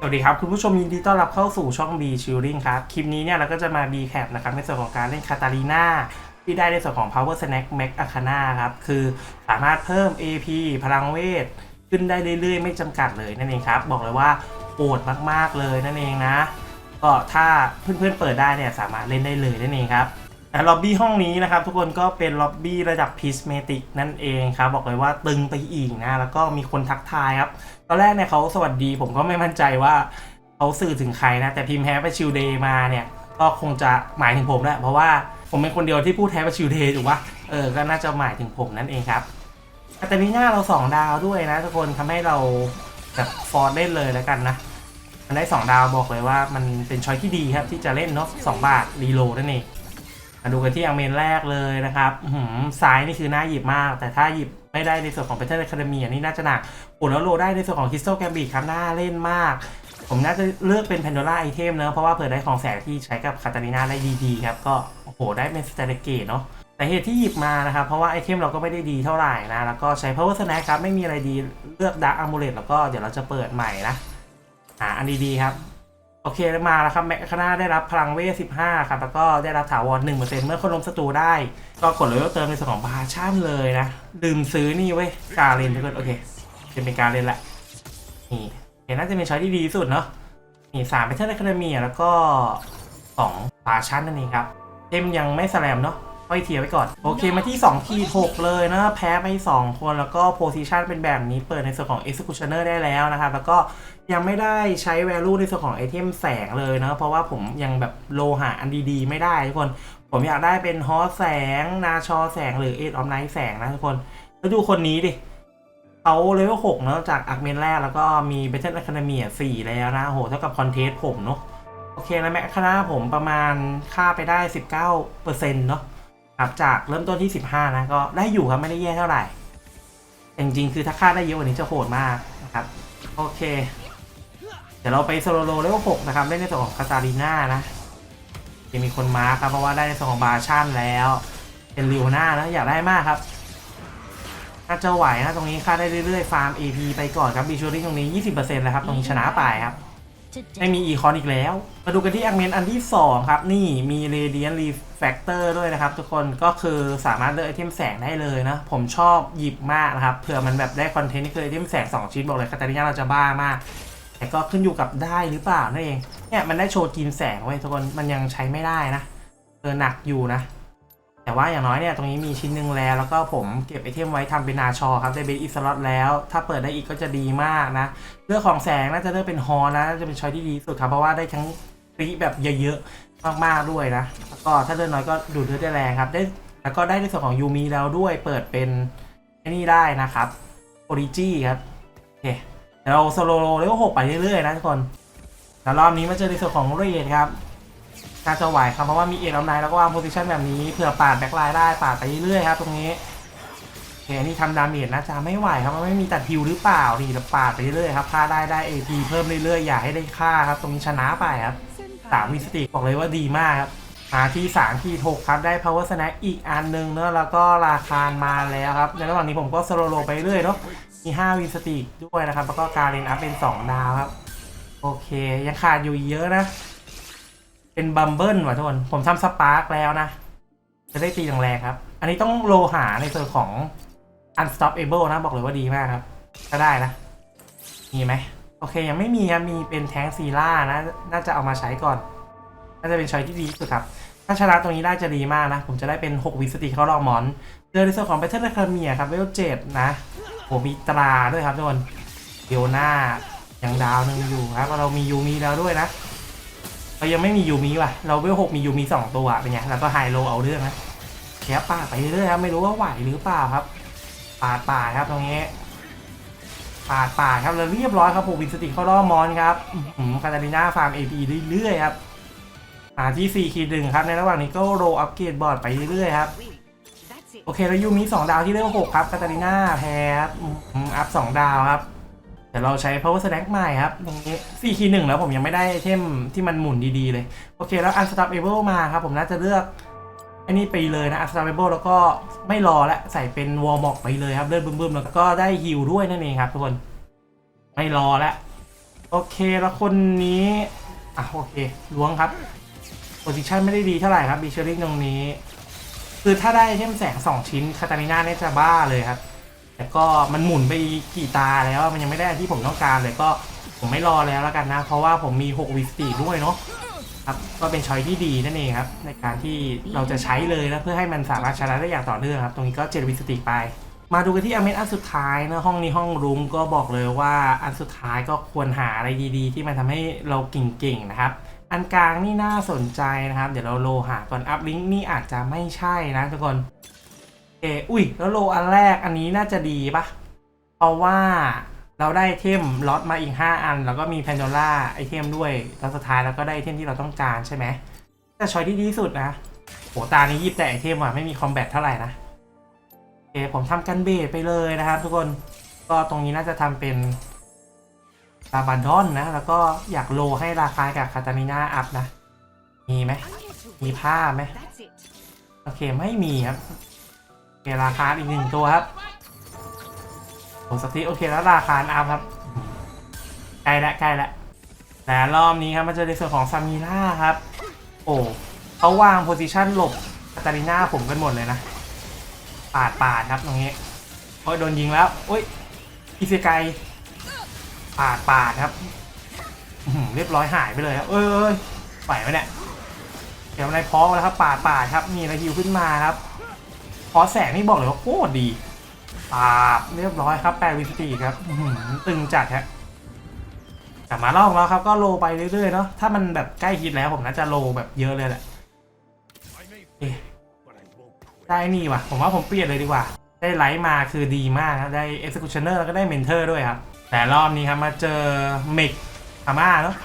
สวัสดีครับ คุณผู้ชมยินดีต้อนรับเข้าสู่ช่อง B Shielding ครับ คลิปนี้เนี่ยเราก็จะมา B Cap นะครับ ในส่วนของการเล่นคาตาลีนาที่ได้ในส่วนของ Power Snack Max Arcana ครับ คือสามารถเพิ่ม AP พลังเวท ขึ้นได้เรื่อยๆ ไม่จำกัดเลยนั่นเองครับ บอกเลยว่าโหดมากๆเลยนั่นเองนะ ก็ถ้าเพื่อนๆเปิดได้เนี่ยสามารถเล่นได้เลยนั่นเองครับ แต่ล็อบบี้ห้องนี้นะครับ ทุกคนก็เป็นล็อบบี้ระดับพิสเมติกนั่นเองครับ บอกเลยว่าตึงไปอีกนะ แล้วก็มีคนทักทายครับ ตอนแรกเนี่ยเขาสวัสดีผมก็ไม่มั่นใจว่าเขาสื่อถึงใครนะ แต่พิมพ์แฮปปี้ชิลเดย์มาเนี่ย ก็คงจะหมายถึงผมแหละเพราะว่าผมเป็นคนเดียวที่พูดแฮปปี้ชิลเดย์ถูกปะเออ ก็น่าจะหมายถึงผมนั่นเองครับแต่นี้หน้าเราสองดาวด้วยนะทุกคนทำให้เราแบบฟอร์ดเล่นเลยแล้วกันนะมันได้ 2 ดาวบอกเลยว่ามันเป็นช้อยที่ดีครับที่จะเล่นเนาะสบาทรีโลดนั่นเอง มาดูกันที่อังเมนแรกเลยนะครับหือซ้ายนี่คือน่าหยิบมาก แต่ถ้าหยิบไม่ได้ในส่วนของ Battle Academy อันนี้น่าจะหนักโอ้แล้วโลได้ในส่วนของ Crystal Gambit ครับน่าเล่นมาก ผมน่าจะเลือกเป็น Pandora Item เนอะเพราะว่าเผื่อได้ของแสงที่ใช้กับคาตาลิน่าได้ดีๆครับ ก็โอ้โหได้เป็นสเตเลเกตเนาะแต่เหตุที่หยิบมานะครับ เพราะว่าไอเทมเราก็ไม่ได้ดีเท่าไหร่นะ แล้วก็ใช้ Power Snack ครับ ไม่มีอะไรดีเลือก Dark Amulet แล้วก็เดี๋ยวเราจะเปิดใหม่นะหาอันดีๆครับ โอเคมาแล้วครับแมคคาน่าได้รับพลังเวท15 ครับ แล้วก็ได้รับถาวร1%เมื่อคนล้มศัตรูได้ ก็กดเลยว่าเติมในส่วนของบาชั่นเลยนะลืมซื้อนี่เว้ย การเล่นทุกคนโอเค จะเป็นการเล่นละ นี่เห็นน่าจะเป็นช้อยที่ดีสุดเนาะนี่สามเป็นเทอร์อะคาเดมีแล้วก็สองบาชั่นนั่นเองครับเทมยังไม่แสลมเนาะ ค่อยเทียร์ไว้ก่อน โอเคมาที่2ขีด6เลยนะแพ้ไป 2 คนแล้วก็โพซิชันเป็นแบบนี้เปิดในส่วนของ Executioner ได้แล้วนะครับ แล้วก็ยังไม่ได้ใช้ value ในส่วนของไอเทมแสงเลยนะ เพราะว่าผมยังแบบโลหะอันดีๆ ไม่ได้ทุกคน ผมอยากได้เป็นฮอสแสง นาชอแสงหรือเอ็ดออฟไนท์แสงนะทุกคน แล้วดูคนนี้ดิเขาเลเวล6เนาะจากอักเมนแรกแล้วก็มีเบ t เ e อร์ a คาเดมีสี่แล้วนะโหเท่ากับคอนเทสผมเนาะโอเคนะแม็กคณะผมประมาณค่าไปได้ 19%เนาะ ครับจากเริ่มต้นที่ 15 นะ ก็ได้อยู่ครับไม่ได้แย่เท่าไหร่แต่จริงๆคือถ้าค่าได้เยอะกว่านี้จะโหดมากนะครับ โอเค เดี๋ยวเราไปโซโลโลเลเวล6นะครับเล่นในส่วนของคาตาลีน่านะจะมีคนมาครับเพราะว่าได้ในส่วนของบาชั่นแล้ว เป็นลิวน่านะอยากได้มากครับน่าจะไหวนะตรงนี้ค่าได้เรื่อยๆ ฟาร์ม AP ไปก่อนครับบีชูรี่ตรงนี้ 20%แล้วครับ ตรงนี้ชนะไปครับ ไม่มีอีคอนอีกแล้ว มาดูกันที่อังเมนอันที่ 2 ครับ นี่มี Radiant Refactor ด้วยนะครับ ทุกคนก็คือสามารถเลือกไอเทมแสงได้เลยนะ ผมชอบหยิบมากนะครับเผื่อมันแบบได้คอนเทนต์นี่คือไอเทมแสง 2 ชิ้นบอกเลยคาตาลิน่าเราจะบ้ามาก แต่ก็ขึ้นอยู่กับได้หรือเปล่านั่นเองเนี่ยมันได้โชว์กินแสงไว้ทุกคนมันยังใช้ไม่ได้นะเออหนักอยู่นะ แต่ว่าอย่างน้อยเนี่ยตรงนี้มีชิ้นหนึ่งแล้ว แล้วก็ผมเก็บไอเทมไว้ทำเป็นนาชอครับได้เบสอีสล็อตแล้ว ถ้าเปิดได้อีกก็จะดีมากนะเรื่องของแสงน่าจะเลือกเป็นฮอนะจะเป็นช้อยที่ดีสุดครับเพราะว่าได้ทั้งฟรีแบบเยอะๆมากๆด้วยนะแล้วก็ถ้าเลือกน้อยก็ดูดเลือดได้แรงครับได้แล้วก็ได้ในส่วนของยูมีแล้วด้วยเปิดเป็นไอ้นี่ได้นะครับโอริจีครับโอเคเดี๋ยวเราสโซโลเลเวลหกไปเรื่อยๆนะทุกคนแล้วรอบนี้มาเจอในส่วนของเรดครับ น่าจะไหวครับเพราะว่ามีเอ็ดเอาไนแล้วก็วางโพซิชันแบบนี้เผื่อปาดแบ็คไลน์ได้ปาดไปเรื่อยๆครับตรงนี้โอเคอันนี่ทำดาเมจน่าจะไม่ไหวครับมันไม่มีตัดฮิวหรือเปล่านี่ปาดไปเรื่อยครับค่าได้ได้ AP เพิ่มเรื่อยๆอย่าให้ได้ค่าครับตรงนี้ชนะไปครับสามวิสติกบอกเลยว่าดีมากครับมาที่สามที่หกครับได้ power snack อีกอันหนึงเนอะแล้วก็ราคามาแล้วครับในระหว่างนี้ผมก็สโลโลไปเรื่อยเนาะมี5วิสติกด้วยนะครับแล้วก็การเรนอัพเป็น2ดาวครับโอเคยังขาดอยู่เยอะนะ เป็นบัมเบิลว่ะทุกคน ผมทำสปาร์กแล้วนะ จะได้ตีแรงๆครับ อันนี้ต้องโลหาในส่วนของ unstoppable นะ บอกเลยว่าดีมากครับ ก็ได้นะ มีไหม โอเค ยังไม่มีครับ มีเป็นแทงซีล่านะ น่าจะเอามาใช้ก่อน น่าจะเป็นช้อยที่ดีที่สุดครับ ถ้าชนะตรงนี้ได้จะดีมากนะ ผมจะได้เป็น 6 วิสติเข้ารอบมอน เจอในส่วนของ Battle Academy ครับเวลเจ็ดนะโหมีตราด้วยครับทุกคนเดียวหน้ายังดาวหนึ่งอยู่ครับเรามียูมีแล้วด้วยนะ เรายังไม่มียูมิว่ะ เราเวลหกมียูมิสองตัวเป็นไงแล้วก็ไฮโลเอาเรื่องนะแคปป่าไปเรื่อยครับ ไม่รู้ว่าไหวหรือเปล่าครับ ปาดป่าดครับตรงนี้ ปาดป่าดครับแล้วเรียบร้อยครับผมวินสติเข้ารอบมอนครับคาตาลิน่าฟาร์มเอพีเรื่อยๆครับหาที่4ขีดหนึ่งครับ ในระหว่างนี้ก็โรอัพเกรดบอร์ดไปเรื่อยๆครับโอเคแล้วยูมิสองดาวที่เลเวลหกครับคาตาลิน่าแพ้ครับอัพสองดาวครับ เดี๋ยวเราใช้ power snack ใหม่ครับตรงนี้4คีย์หนึ่งแล้วผมยังไม่ได้เทมที่มันหมุนดีๆเลย โอเคแล้ว unstoppable มาครับ ผมน่าจะเลือกอ้นี่ไปเลยนะ unstoppable แล้วก็ไม่รอแล้วใส่เป็น wall mock ไปเลยครับ เลือดบึ้มๆแล้วก็ได้ฮิลด้วยนั่นเองครับทุกคน ไม่รอแล้วโอเคแล้วคนนี้อะโอเคล้วงครับโพซิชันไม่ได้ดีเท่าไหร่ครับบิชเชอริงตรงนี้ คือถ้าได้เทมแสงสองชิ้นคาตาลิน่าเนี่ยจะบ้าเลยครับ แต่ก็มันหมุนไปกี่ตาแล้วมันยังไม่ได้ที่ผมต้องการเลยก็ผมไม่รอแล้วแล้วกันนะ เพราะว่าผมมี6วิสติด้วยเนาะครับก็เป็นช้อยที่ดีนั่นเองครับในการที่เราจะใช้เลยนะเพื่อให้มันสามารถชนะได้อย่างต่อเนื่องครับ ตรงนี้ก็7วิสติไป มาดูกันที่อเมนอันสุดท้ายนะห้องนี้ห้องรูมก็บอกเลยว่าอันสุดท้ายก็ควรหาอะไรดีๆ ที่มันทำให้เราเก่งๆนะครับ อันกลางนี่น่าสนใจนะครับ เดี๋ยวเราโลหาก่อนอัพลิงก์นี่อาจจะไม่ใช่นะทุกคน เออุ้ย แล้วโลอันแรกอันนี้น่าจะดีปะเพราะว่าเราได้เทมล็อตมาอีก 5 อัน แล้วก็มีแพนโดล่าไอเทมด้วยแล้วสุดท้ายเราก็ได้เทมที่เราต้องการใช่ไหมแต่ช้อยที่ดีที่สุดนะโหตานี้ยิบแต่ไอเทมอะไม่มีคอมแบทเท่าไหร่นะโอเคผมทำกันเบสไปเลยนะครับทุกคนก็ตรงนี้น่าจะทำเป็นลาบันดอนนะ แล้วก็อยากโลให้ราคากับคาตาลิน่าอัพนะ มีไหมมีผ้าไหมโอเคไม่มีครับ โอเคราคาอีกหนึ่งตัวครับโอ้สติโอเคแล้วราคาอัพครับใกล้ละใกล้ละแต่รอบนี้ครับมาเจอในส่วนของซามีล่าครับ โอ้เขาวางโพซิชันหลบคาตาลิน่าผมกันหมดเลยนะ ปาดปาดครับตรงนี้โอ้ยโดนยิงแล้วโอ้ยอิเซไกปาดปาดครับเรียบร้อยหายไปเลยครับเอ้ยไหวไหมเนี่ยเดี๋ยวในพร้อมแล้วครับปาดปาดครับมีอะไรฮิวขึ้นมาครับ พอแสงนี่บอกเลยว่าโคตรดีปาบเรียบร้อยครับแปดวิสตีครับหือตึงจัดฮะกลับมาลองแล้วครับ ก็โลไปเรื่อยๆเนาะถ้ามันแบบใกล้ฮิตแล้วผมน่าจะโลแบบเยอะเลยแหละได้นี่ว่ะ ผมว่าผมเปลี่ยนเลยดีกว่า ได้ไลท์มาคือดีมากครับได้ executioner แล้วก็ได้ mentor ด้วยครับ แต่รอบนี้ครับมาเจอเมกอาม่าเนาะ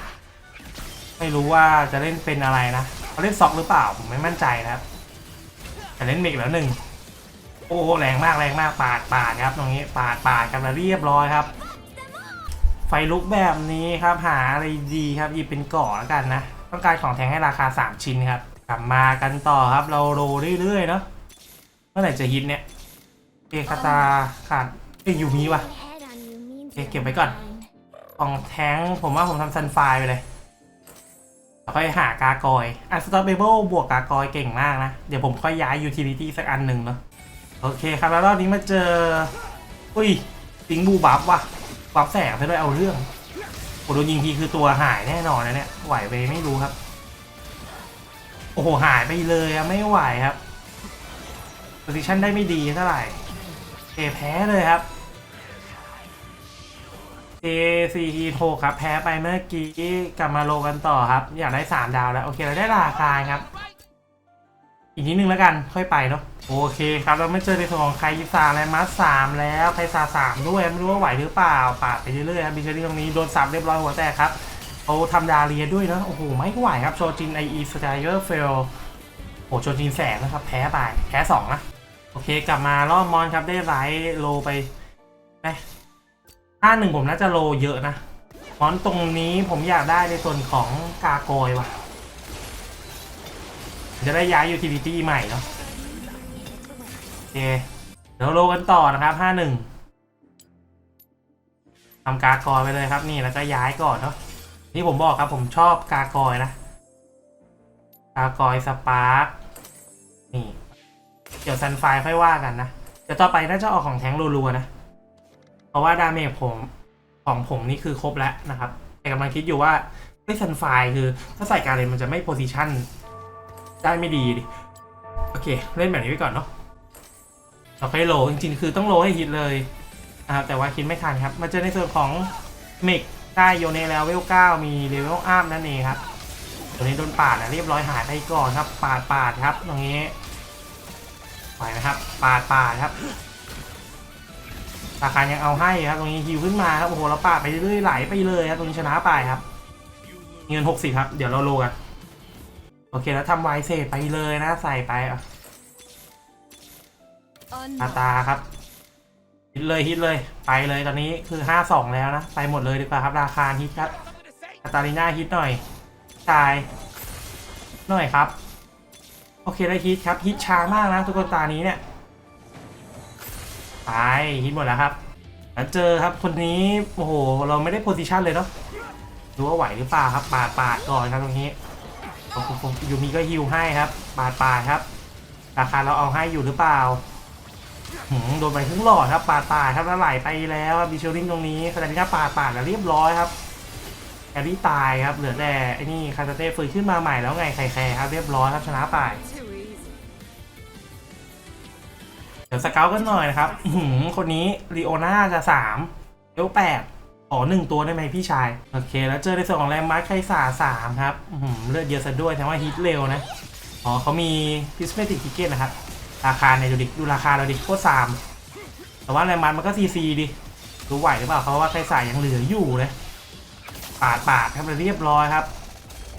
ไม่รู้ว่าจะเล่นเป็นอะไรนะเขาเล่นซ็อกหรือเปล่าผมไม่มั่นใจนะครับแต่เล่นเมกแล้วหนึ่ง โอ้แรงมากแรงมากปาดปาดครับตรงนี้ปาดปาดกันมาเรียบร้อยครับ ไฟลุกแบบนี้ครับหาอะไรดีครับหยิบเป็นก่อแล้วกันนะ ต้องการของแทงให้ราคา 3 ชิ้นครับ กลับมากันต่อครับเราโรเรื่อยๆเนาะเมื่อไหร่จะฮิตเนี่ยเอคาตาขาดเอ้ยยูมีวะ Head on you means Okay, เก็บไว้ก่อนของแทงผมว่าผมทำซันไฟไปเลยค่อยหากากอยอันสตอเบเบิลบวกกากอยเก่งมากนะ เดี๋ยวผมค่อยย้ายยูทิลิตี้สักอันหนึ่งเนาะ โอเคครับแล้วรอบนี้มาเจอ อุ้ยสิงบูบัฟว่ะบัฟแสงไปด้วยเอาเรื่องโอ้โดนยิงทีคือตัวหายแน่นอนนะเนี่ยไหวไปไม่รู้ครับ โอ้โหหายไปเลยอะไม่ไหวครับโพซิชันได้ไม่ดีเท่าไหร่เอแพ้เลยครับ A C E 6ครับ แพ้ไปเมื่อกี้กลับมาโลกันต่อครับ อยากได้3ดาวแล้ว โอเคเราได้ราคาครับ อีกนิดนึงแล้วกันค่อยไปเนาะ โอเคครับเราไม่เจอในส่วนของใครยิสาและมัสสามแล้วใครซาสามด้วยไม่รู้ว่าไหวหรือเปล่าปาดไปเรื่อยๆครับบิชรี่ตรงนี้โดนสับเรียบร้อยหัวแตกครับเขาทำดาเรียด้วยนะโอ้โหไม่ไหวครับโชจินไออีสกายเออร์เฟลโอ้โหโชจินแสงนะครับแพ้ไปแพ้สองนะโอเคกลับมารอบมอนครับได้ไลท์โลไปไหมถ้าหนึ่งผมน่าจะโลเยอะนะเพราะตรงนี้ผมอยากได้ในส่วนของกาโกยว่ะ จะได้ย้ายยูทิลิตี้ใหม่เนาะ เค เดี๋ยวโลกันต่อนะครับห้าหนึ่งทำกากอยไปเลยครับนี่แล้วก็ย้ายก่อนเนาะที่ผมบอกครับผมชอบกากอยนะ กากอยสปาร์กนี่เดี๋ยวซันไฟค่อยว่ากันนะเดี๋ยวต่อไปน่าจะออกของแท้งรัวๆนะ เพราะว่าดาเมจผมของผมนี่คือครบแล้วนะครับ แต่กำลังคิดอยู่ว่าไอ้ซันไฟคือ ถ้าใส่การเล่นมันจะไม่โพซิชันได้ไม่ดีดิโอเค เล่นแบบนี้ไว้ก่อนเนาะ เราไปโหลจริงๆ คือต้องโหลให้ฮิตเลยนะครับแต่ว่าคิดไม่ทันครับ มาเจอในส่วนของเมกได้โยเนแล้วเวล9มีเลเวลอัพนั่นเองครับตัวนี้โดนปาดนะเรียบร้อยหายไปก่อนครับ ปาดปาดครับตรงนี้ไหวนะครับ ปาดปาดครับราคายังเอาให้ครับตรงนี้ฮิวขึ้นมาครับโอ้โหเราปาดไปเรื่อยไหลไปเลยครับตรงนี้ชนะไปครับ เงิน60ครับ เดี๋ยวเราโลกันโอเคแล้วทำไวเศษไปเลยนะใส่ไป อะตาตาครับฮิตเลยฮิตเลยไปเลยตอนนี้คือ52แล้วนะไปหมดเลยดีกว่าครับราคาฮิตครับคาตาลิน่าฮิตหน่อยชายหน่อยครับ โอเคได้ฮิตครับฮิตช้ามากนะทุกคนตานี้เนี่ยไปฮิตหมดแล้วครับแล้วเจอครับคนนี้โอ้โหเราไม่ได้โพซิชันเลยเนาะดูว่าไหวหรือเปล่าครับปาดปาดก่อนครับตรงนี้ผมผมผมยูมีก็ฮิวให้ครับปาดปาดครับราคาเราเอาให้อยู่หรือเปล่า โดนไปครึ่งหลอดครับปาดปาดครับแล้วไหลไปแล้วบิชลิงตรงนี้คาตาลิน่าปาดปาดแล้วเรียบร้อยครับแอรี่ตายครับเหลือแต่ไอ้นี่คาตาเต้ฟื้นขึ้นมาใหม่แล้วไงไข่แคร์ครับเรียบร้อยครับชนะไปเดี๋ยวสเกลกันหน่อยนะครับหือคนนี้ลีโอนาจะสามเลเวลแปดขอหนึ่งตัวได้ไหมพี่ชาย โอเค แล้วเจอในส่วนของแรมมาร์คไคสาสามครับหือเลือดเยอะซะด้วยแต่ว่าฮิตเร็วนะ อ๋อเขามีพิสเมติกทิเกตนะครับ ราคาในยดูดิดูราคาเราดิโคตรสามแต่ว่าแรมมาร์คมันก็ซีซีดิดูไหวหรือเปล่าเพราว่าไคสายยังเหลืออยู่เลยปาดปาดครับเรียบร้อยครับ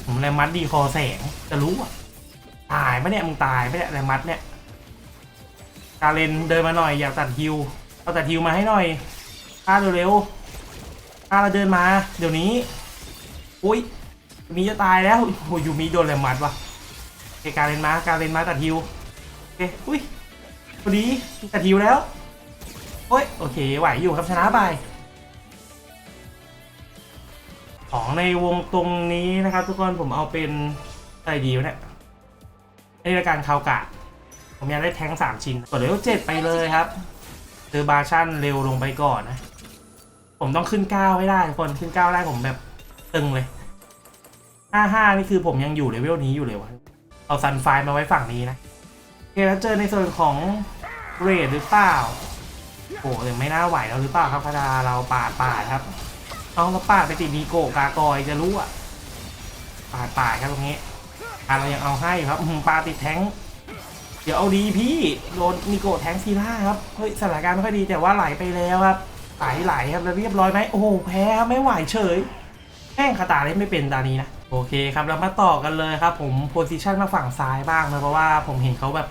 ผมแรมมัดดีคอแสงจะรู้อะตายปะเนี่ยมึงตายปะเนี่ยแรมมัดเนี่ยกาเลนเดินมาหน่อยอยากตัดฮิวเอาตัดฮิวมาให้หน่อยฆ่าเร็วๆฆ่าเราเดินมา เดี๋ยวนี้อุ้ยมีจะตายแล้วโอ้ยอยู่มีโดนแรมมัดวะเคกาเลนมากาเลนมาตัดฮิว เคอุ้ยพอดีตัดฮิวแล้วโอ้ยโอเคไหวอยู่ครับชนะไปของในวงตรงนี้นะครับ ทุกคนผมเอาเป็นอะไรดีวะเนี่ยในรายการคาวกะ ผมอยากได้แท้งสามชิ้นกดเลเวลเจ็ดไปเลยครับเจอบาชั่นเร็วลงไปก่อนนะ ผมต้องขึ้นเก้าให้ได้ทุกคนขึ้นเก้าได้ผมแบบตึงเลยห้าห้านี่คือผมยังอยู่เลเวลนี้อยู่เลยวะเอาซันไฟมาไว้ฝั่งนี้นะ เคแล้วเจอในส่วนของเรดหรือเปล่าโอ้ยังไม่น่าไหวแล้วหรือเปล่าครับพดาเราปาดปาดครับเอาเราปาดไปติดดีโกะกากอยจะรู้อะปาดปาดครับตรงนี้อะเรายังเอาให้ครับปาดติดแทงเดี๋ยวเอาดีพี่โดนนิโกะแทงซีล่าครับเฮ้ยสถานการณ์ไม่ค่อยดีแต่ว่าไหลไปแล้วครับไหลไหลครับแล้วเรียบร้อยไหมโอ้โหแพ้ไม่ไหวเฉยแม่งคาตาเล่นไม่เป็นตานี้นะ โอเคครับเรามาต่อกันเลยครับ ผมโพซิชันมาฝั่งซ้ายบ้างนะเพราะว่าผมเห็นเขาแบบ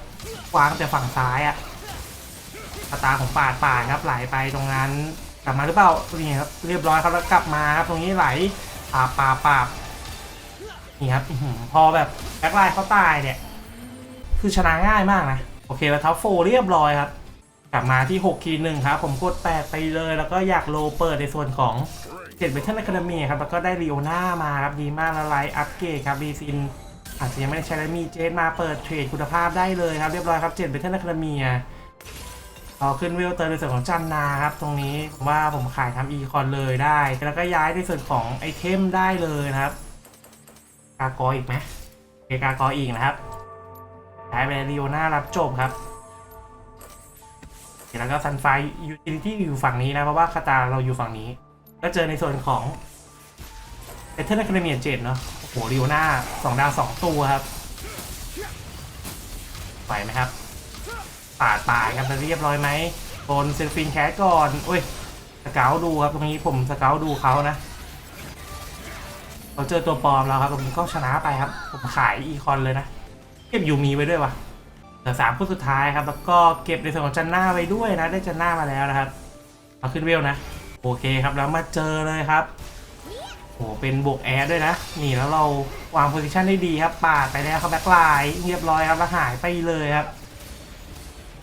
วางแต่ฝั่งซ้ายอะตาของปาดปาดครับไหลไปตรงนั้นกลับมาหรือเปล่านี่ครับเรียบร้อยครับแล้วกลับมาครับตรงนี้ไหลปาบปาบปานี่ครับพอแบบแบ็คไลน์เขาตายเนี่ย คือชนะง่ายมากนะ โอเคแล้วท็อปโฟเรียบร้อยครับ กลับมาที่6คีหนึ่งครับ ผมกด8ไปเลย แล้วก็อยากโลเปิดในส่วนของ เจ็ดเบทเทิลอะคาเดมีครับ แล้วก็ได้รีโอน่ามาครับ ดีมากล้วไลท์อัปเกรดครับรีซิน อาจจะยังไม่ได้ใช้แล้วมีเจนมาเปิดเทรดคุณภาพได้เลยครับ เรียบร้อยครับเจ็ดเบทเทิลอะคาเดมีพอขึ้นเวลเตอร์ในส่วนของจันนาครับ ตรงนี้ผมว่าผมขายทำอีคอนเลยได้ แล้วก็ย้ายในส่วนของไอเทมได้เลยนะครับกากออีกไหมโอเคกากออีกนะครับย้ายไปลีโอน่ารับจบครับแล้วก็ซันไฟยูทิลิตี้อยู่ฝั่งนี้นะ เพราะว่าคาตาเราอยู่ฝั่งนี้ ก็เจอในส่วนของเอเทอร์นคาเดเมียเจ็ดเนาะโอ้โหลีโอนาสองดาวสองตัวครับไหวไหมครับปาดปาดครับแล้วเรียบร้อยไหมโดนเซลฟินแคสก่อนอุ้ยสเกลดูครับตรงนี้ผมสเกลดูเขานะเขาเจอตัวปลอมแล้วครับผมก็ชนะไปครับ ผมขายอีคอนเลยนะเก็บยูมีไว้ด้วยวะเหลือสามคู่สุดท้ายครับ แล้วก็เก็บในส่วนของจันหน้าไว้ด้วยนะ ได้จันหน้ามาแล้วนะครับเอาขึ้นเวลนะ โอเคครับแล้วมาเจอเลยครับโอ้เป็นบวกแอร์ด้วยนะ นี่แล้วเราวางโพซิชันได้ดีครับ ปาดไปแล้วครับแบ็คไลน์เรียบร้อยครับแล้วหายไปเลยครับ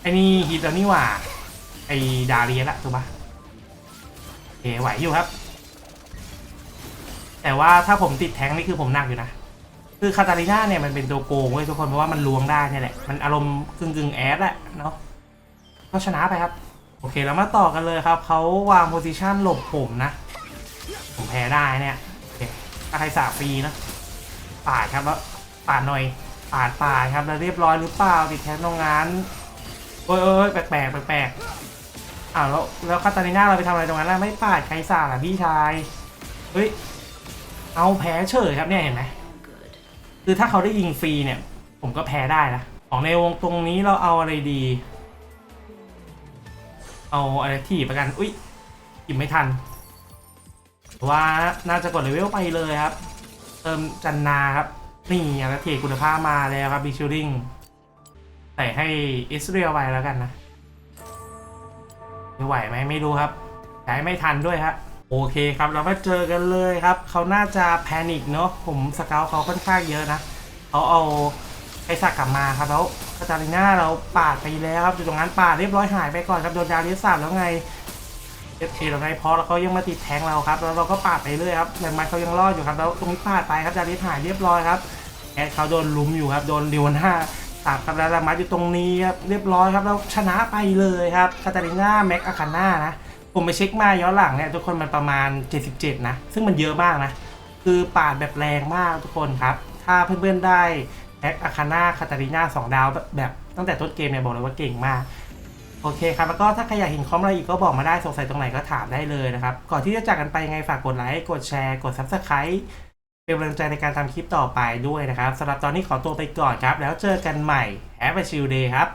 ไอ้นี่ฮิตแล้วนี่หว่า ไอ้ดาเรียละถูกปะโอเคไหวอยู่ครับ แต่ว่าถ้าผมติดแทงนี่คือผมหนักอยู่นะ คือคาตาลิน่าเนี่ยมันเป็นตัวโกงเว้ยทุกคนเพราะว่ามันล้วงได้เนี่ยแหละ มันอารมณ์กึ่งกึ่งแอดแหละเนาะก็ชนะไปครับ โอเคแล้วมาต่อกันเลยครับ เขาวางโพซิชันหลบผมนะ ผมแพ้ได้เนี่ยโอเคถ้าใครสาฟรีนะปาดครับแล้วปาดหน่อยปาดปาดครับแล้วเรียบร้อยหรือเปล่าติดแทงตรงนั้นโอ้ยโอ้ยแปลกแปลกแปลกแปลกอ้าวแล้วแล้วคาตาลิน่าเราไปทำอะไรตรงนั้นล่ะไม่ปาดใครสาล่ะพี่ชายเฮ้ยเอาแพ้เฉยครับเนี่ยเห็นไหมคือถ้าเขาได้ยิงฟรีเนี่ย ผมก็แพ้ได้นะของในวงตรงนี้เราเอาอะไรดี เอาอะไรที่ประกัน อุ้ยหยิบไม่ทัน ว่าน่าจะกดเลเวลไปเลยครับ เติมจันนาครับ นี่อะไรเทคุณภาพมาแล้วครับบิชิลลิงใส่ให้อิสเรียลไปแล้วกันนะจะไหวไหมไม่รู้ครับใช้ไม่ทันด้วยฮะโอเคครับเรามาเจอกันเลยครับ เขาน่าจะแพนิคเนาะผมสเกลเขาค่อนข้างเยอะนะ เขาเอาไอสักกลับมาครับแล้ว คาตาลิน่าเราปาดไปแล้วครับอยู่ตรงนั้นปาดเรียบร้อยหายไปก่อนครับโดนดาริสสับแล้วไงเอฟเอเราไงพอแล้วเขายังมาติดแทงเราครับแล้วเราก็ปาดไปเรื่อยครับแต่มันเขายังรอดอยู่ครับแล้วตรงนี้ปาดไปครับดาริสหายเรียบร้อยครับแอดเขาโดนลุมอยู่ครับโดนดิวน่าสาบครับแล้วดามัสอยู่ตรงนี้ครับเรียบร้อยครับเราชนะไปเลยครับคาตาลิน่าแม็กอาคาน่านะผมไปเช็คมาย้อนหลังเนี่ยทุกคนมันประมาณ 77 นะ ซึ่งมันเยอะมากนะ คือปาดแบบแรงมากทุกคนครับ ถ้าเพื่อนๆได้ แม็กอาคาน่าคาตาลิน่าสองดาวแบบตั้งแต่ต้นเกมเนี่ยบอกเลยว่าเก่งมาก โอเคครับ แล้วก็ถ้าใครอยากเห็นคอมอะไรอีกก็บอกมาได้สงสัยตรงไหนก็ถามได้เลยนะครับ ก่อนที่จะจากกันไปยังไงฝากกดไลค์กดแชร์ กด Subscribe เป็นกำลังใจในการทำคลิปต่อไปด้วยนะครับสำหรับตอนนี้ขอตัวไปก่อนครับ แล้วเจอกันใหม่แฮปปี้ชิลเดย์ครับ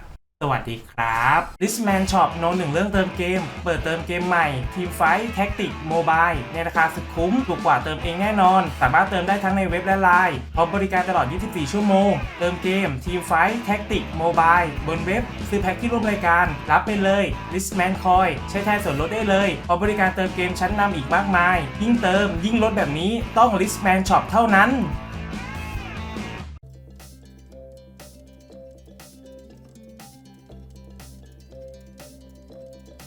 สวัสดีครับ Listman Shop โนหนึ่งเรื่องเติมเกม เปิดเติมเกมใหม่ ทีมไฟท์แท็กติกโมบายในราคาสุดคุ้มถูกกว่าเติมเองแน่นอน สามารถเติมได้ทั้งในเว็บและไลน์พร้อมบริการตลอด 24 ชั่วโมง เติมเกม ทีมไฟท์แท็กติกโมบายบนเว็บ ซื้อแพ็คที่ร่วมรายการ รับไปเลย Listman Coin ใช้แทนส่วนลดได้เลยพร้อมบริการเติมเกมชั้นนำอีกมากมาย ยิ่งเติมยิ่งลดแบบนี้ต้อง Listman Shop เท่านั้น